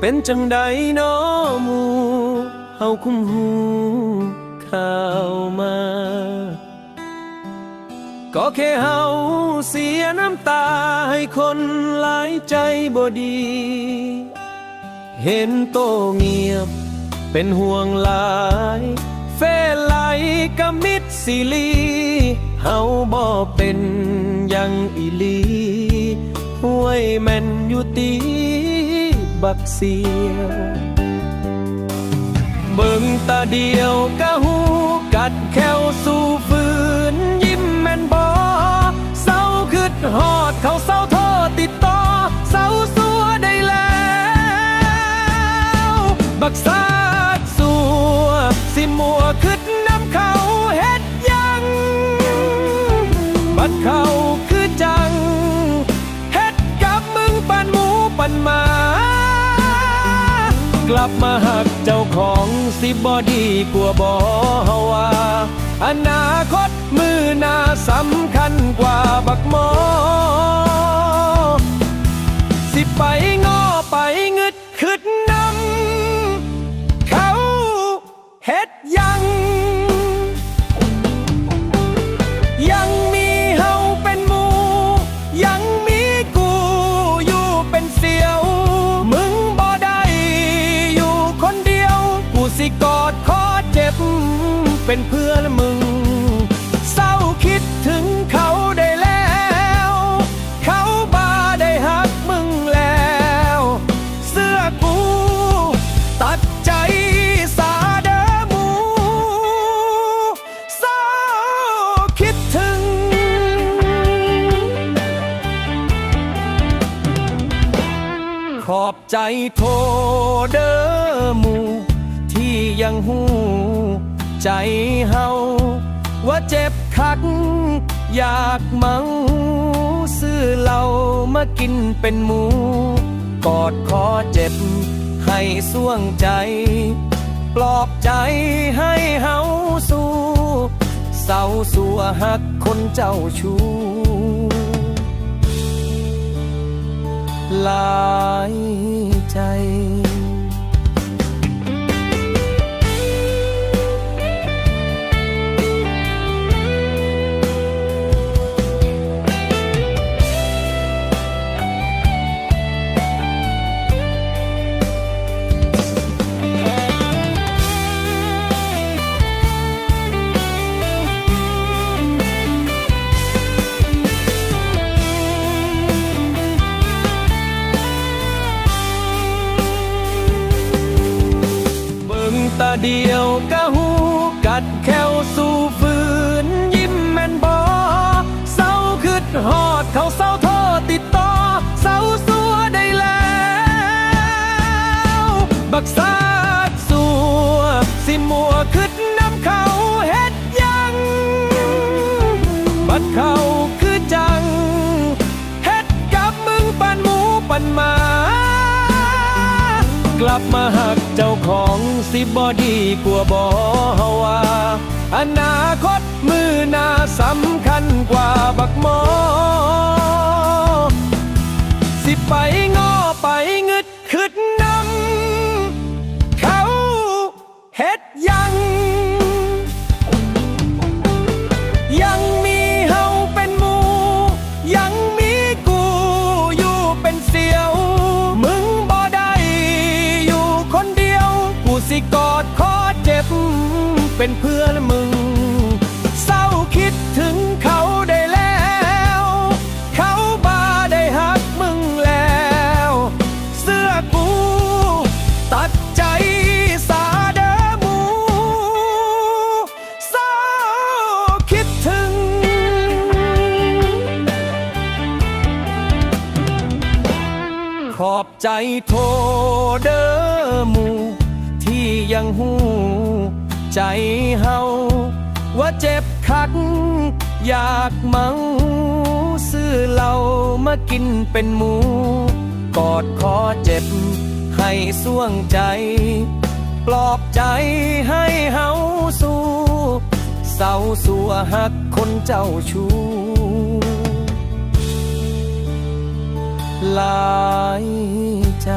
เป็นจังใดน้อมูเฮาคุ้มหูข่าวมา ก็แค่เฮาเสียน้ำตาให้คนหลายใจบ่ดี เห็นโตเงียบเป็นห่วงหลายเฟไหลกะมิดสิลีเฮาบ่เป็นยังอีลีห้วยแม่นอยู่ตี บักเสียว เบิ่งตาเดียวกะหูกัดแควสู่ฝืนยิ้มแม่นบอเศร้าคืดหอดเขาเศร้าท ลับมาหักเจ้าของสิบอดีกลัวบอฮวาอนาคตมือหน้าสำคัญกว่าบักหมอ เป็นเพื่อนมึง เศร้าคิดถึงเขาได้แล้ว เขาบาได้หักมึงแล้ว เสื้อกู ตัดใจสาเดอหมู เศร้าคิดถึง ขอบใจโทเดอหมู ยังหูใจเฮาว่าเจ็บคัก อยากเมาซื้อเหล้ามากินเป็นหมู กอดคอเจ็บ ให้ส่วงใจ ปลอบใจให้เฮาสู้เศร้าสัวหักคนเจ้าชู้หลาย ตาเดียวกะหูกัดแควสู่ฝืน ยิ้มแม่นบอเศร้าคืดหอดเขาเศร้าโทษติดต่อเศร้าสัวได้แล้ว บักซาดสัวสิมัวคืดน้ำเขาเฮ็ดยัง บัดเขาคือจัง เฮ็ดกับมึงปันหมูปันหมา กลับมาหัก ของสิบอดีกว่าบอว่าอนาคตมือหน้าสำคัญกว่าบักมอ เป็นเพื่อนมึง เศร้าคิดถึงเขาได้แล้ว เขาบาได้หักมึงแล้ว เสื้อกู ตัดใจสาเดอหมูเศร้าคิดถึง ขอบใจโทเดอหมูที่ยังหู ใจเฮาว่าเจ็บคัก อยากเมาซื้อเหล้ามากินเป็นหมู กอดคอเจ็บ ให้ส่วงใจ ปลอบใจให้เฮาสู้เศร้าสัวหักคนเจ้าชู้หลายใจ